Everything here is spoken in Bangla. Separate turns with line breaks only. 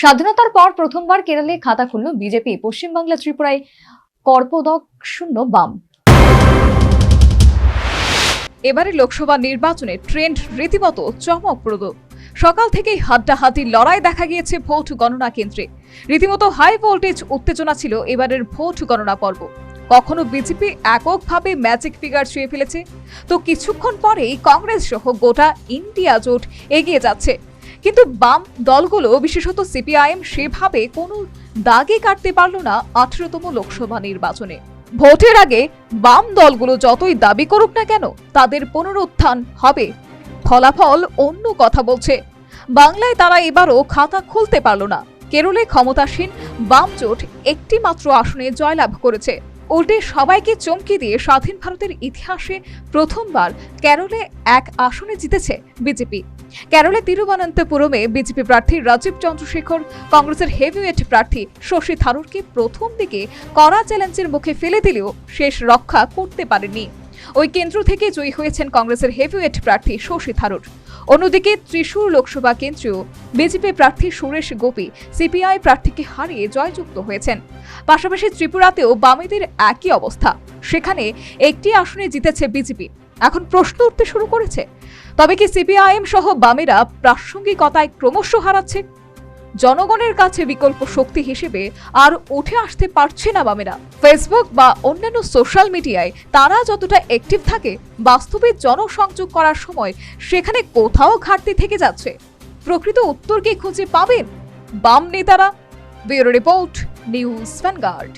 স্বাধীনতার পর প্রথমবার কেরালে খাতা খুলল বিজেপি। পশ্চিমবাংলা ত্রিপুরায় কর্পদক শূন্য বাম।
এবারে লোকসভা নির্বাচনে ট্রেন্ড রীতিমতো চমকপ্রদ। সকাল থেকেই হাড্ডাহাড্ডি লড়াই দেখা গিয়েছে ভোট গণনা কেন্দ্রে। রীতিমতো হাই ভোল্টেজ উত্তেজনা ছিল এবারের ভোট গণনা পর্ব। কখনো বিজেপি এককভাবে ম্যাজিক ফিগার ছুঁয়ে ফেলেছে। তো কিছুক্ষণ পরেই কংগ্রেস সহ গোটা ইন্ডিয়া জোট এগিয়ে যাচ্ছে। কিন্তু বাম দলগুলো, বিশেষত সিপিআইএম, সেভাবে কোনো দাগে কাটতে পারল না আঠেরোতম লোকসভা নির্বাচনে। ভোটের আগে বাম দলগুলো যতই দাবি করুক না কেন, তাদের পুনরুত্থান হবে। ফলাফল অন্য কথা বলছে। বাংলায় তারা এবারও খাতা খুলতে পারল না। কেরলে ক্ষমতাসীন বাম জোট একটি মাত্র আসনে জয়লাভ করেছে। উল্টে সবাইকে চমকে দিয়ে স্বাধীন ভারতের ইতিহাসে প্রথমবার কেরলে এক আসনে জিতেছে বিজেপি। কেরলে তিরুবনন্তপুরমে বিজেপি প্রার্থী রাজীব চন্দ্রশেখর, কংগ্রেসের হেভিওয়েট প্রার্থী শশী থারুরকে প্রথম দিকে কড়া চ্যালেঞ্জের মুখে ফেলে দিলেও শেষ রক্ষা করতে পারেনি ওই কেন্দ্র থেকে জয়ী হয়েছেন কংগ্রেসের হেভিওয়েট প্রার্থী শশী থারুর। অন্যদিকে ত্রিশূর লোকসভা কেন্দ্রেও বিজেপি প্রার্থী সুরেশ গোপী সিপিআই প্রার্থীকে হারিয়ে জয়যুক্ত হয়েছেন। পাশাপাশি ত্রিপুরাতেও বামেদের একই অবস্থা। সেখানে একটি আসনে জিতেছে বিজেপি। এখন প্রশ্ন উঠতে শুরু করেছে, তবে কি সিপিআইএম সহ বামেরা প্রাসঙ্গিকতায় ক্রমশ হারাচ্ছে? জনগণের কাছে বিকল্প শক্তি হিসেবে আর উঠে আসতে পারছে না বামেরা। ফেসবুক বা অন্যান্য সোশ্যাল মিডিয়ায় তারা যতটা অ্যাক্টিভ থাকে, বাস্তবে জনসংযোগ করার সময় সেখানে কোথাও ঘাটতি থেকে যাচ্ছে। প্রকৃত উত্তর কি খুঁজে পাবেন? বাম নেতারা, ব্যুরো রিপোর্ট, নিউজ ভ্যানগার্ড।